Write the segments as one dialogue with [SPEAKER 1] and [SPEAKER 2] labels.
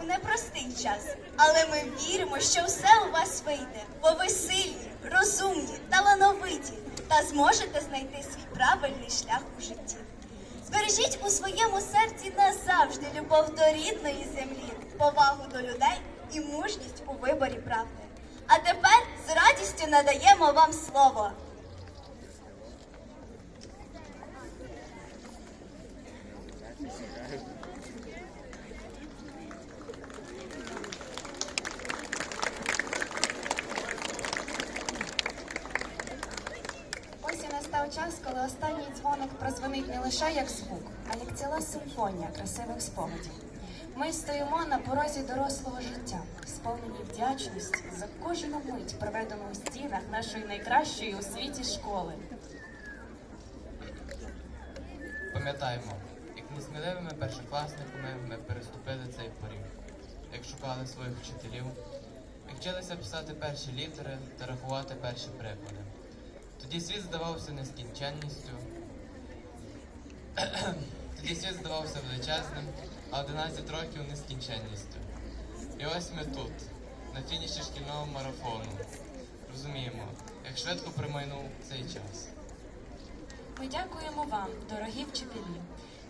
[SPEAKER 1] у непростий час, але ми віримо, що все у вас вийде, бо ви сильні, розумні, талановиті та зможете знайти свій правильний шлях у житті. Збережіть у своєму серці назавжди любов до рідної землі, повагу до людей і мужність у виборі правди. А тепер з радістю надаємо вам слово.
[SPEAKER 2] Ось і настав час, коли останній дзвоник прозвонить не лише як звук, а як ціла симфонія красивих спогадів. Ми стоїмо на порозі дорослого життя, сповнені вдячності за кожну мить, проведену у стінах нашої найкращої у світі школи.
[SPEAKER 3] Пам'ятаємо, як несміливими першокласниками ми переступили цей поріг, як шукали своїх вчителів, як вчилися писати перші літери та рахувати перші приклади. Тоді світ здавався нескінченністю, тоді світ здавався величезним, а 11 років нескінченністю. І ось ми тут, на фініші шкільного марафону. Розуміємо, як швидко примайнув цей час.
[SPEAKER 2] Ми дякуємо вам, дорогі вчителі.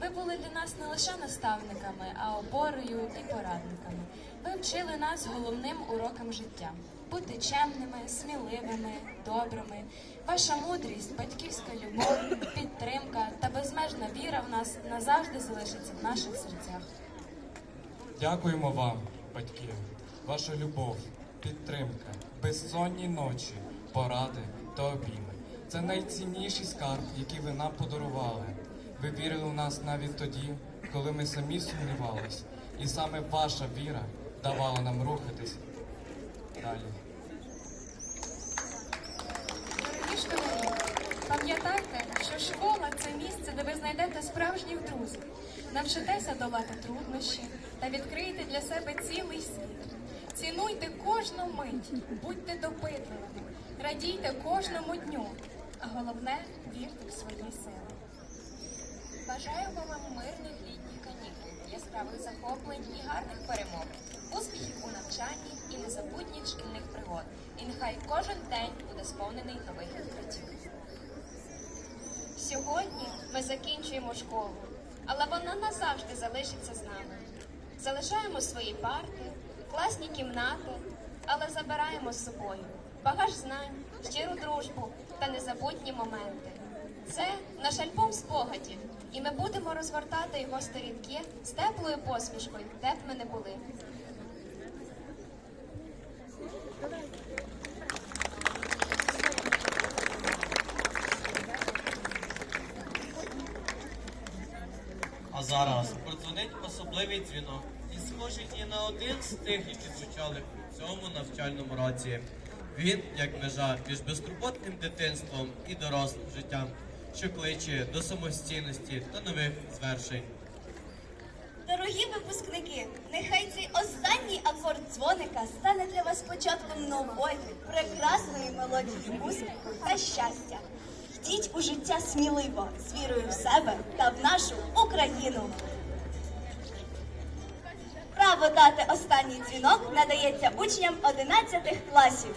[SPEAKER 2] Ви були для нас не лише наставниками, а опорою і порадниками. Ви вчили нас головним урокам життя бути чемними, сміливими, добрими. Ваша мудрість, батьківська любов, підтримка та безмежна віра в нас назавжди залишиться в наших серцях.
[SPEAKER 4] Дякуємо вам, батьки, ваша любов, підтримка, безсонні ночі, поради та обійми. Це найцінніший скарб, який ви нам подарували. Ви вірили в нас навіть тоді, коли ми самі сумнівались, і саме ваша віра давала нам рухатись далі.
[SPEAKER 5] Дорогі школярі, пам'ятайте, що школа це місце, де ви знайдете справжніх друзів, навчитеся долати труднощі та відкриєте для себе цілий світ. Цінуйте кожну мить, будьте допитливими, радійте кожному дню, а головне вірте в свої сили.
[SPEAKER 6] Бажаємо вам мирних літніх канікул, яскравих захоплень і гарних перемог, успіхів у навчанні і незабутніх шкільних пригод. І нехай кожен день буде сповнений нових відкриттів. Сьогодні ми закінчуємо школу, але вона назавжди залишиться з нами. Залишаємо свої парти, класні кімнати, але забираємо з собою багаж знань, щиру дружбу та незабутні моменти. Це наш альбом спогадів, і ми будемо розгортати його сторінки з теплою посмішкою, де б ми не були.
[SPEAKER 7] А зараз продзвонить особливий дзвінок. І схожий і на один з тих, які звучали в цьому навчальному році. Він, як межа між безтурботним дитинством і дорослим життям, що кличе до самостійності та нових звершень.
[SPEAKER 1] Дорогі випускники, нехай цей останній акорд дзвоника стане для вас початком нової, прекрасної мелодії успіху та щастя. Йдіть у життя сміливо, з вірою в себе та в нашу Україну. Право дати останній дзвінок надається учням 11 класів.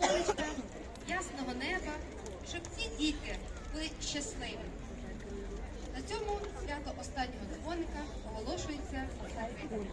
[SPEAKER 8] сонечка, ясного неба, щоб ці діти були щасливі. На цьому свято останнього дзвоника оголошується закритим.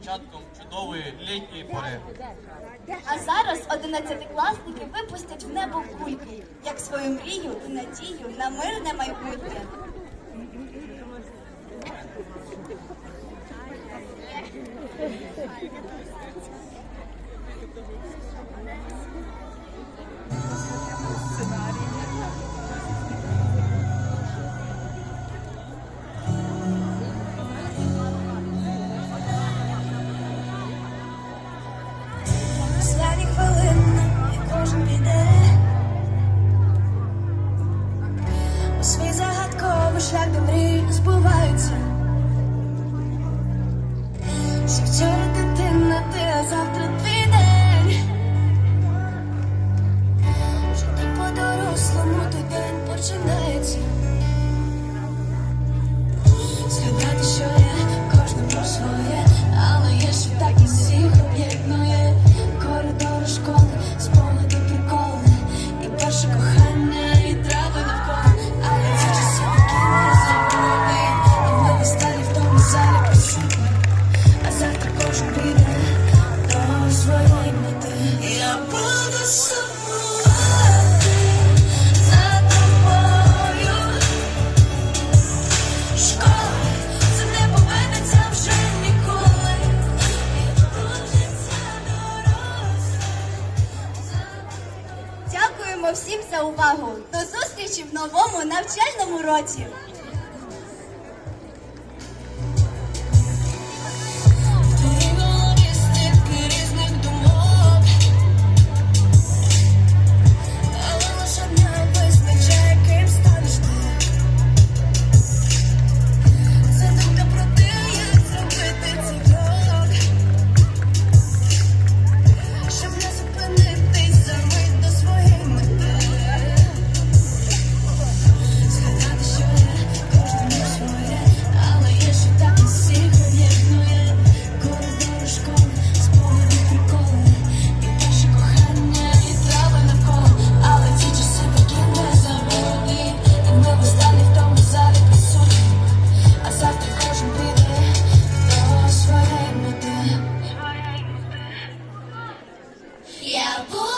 [SPEAKER 7] початком чудової літньої пори.
[SPEAKER 1] А зараз одинадцятикласники випустять в небо кульки, як свою мрію і надію на мирне майбутнє. увагу. До зустрічі в новому навчальному році.
[SPEAKER 9] sabor.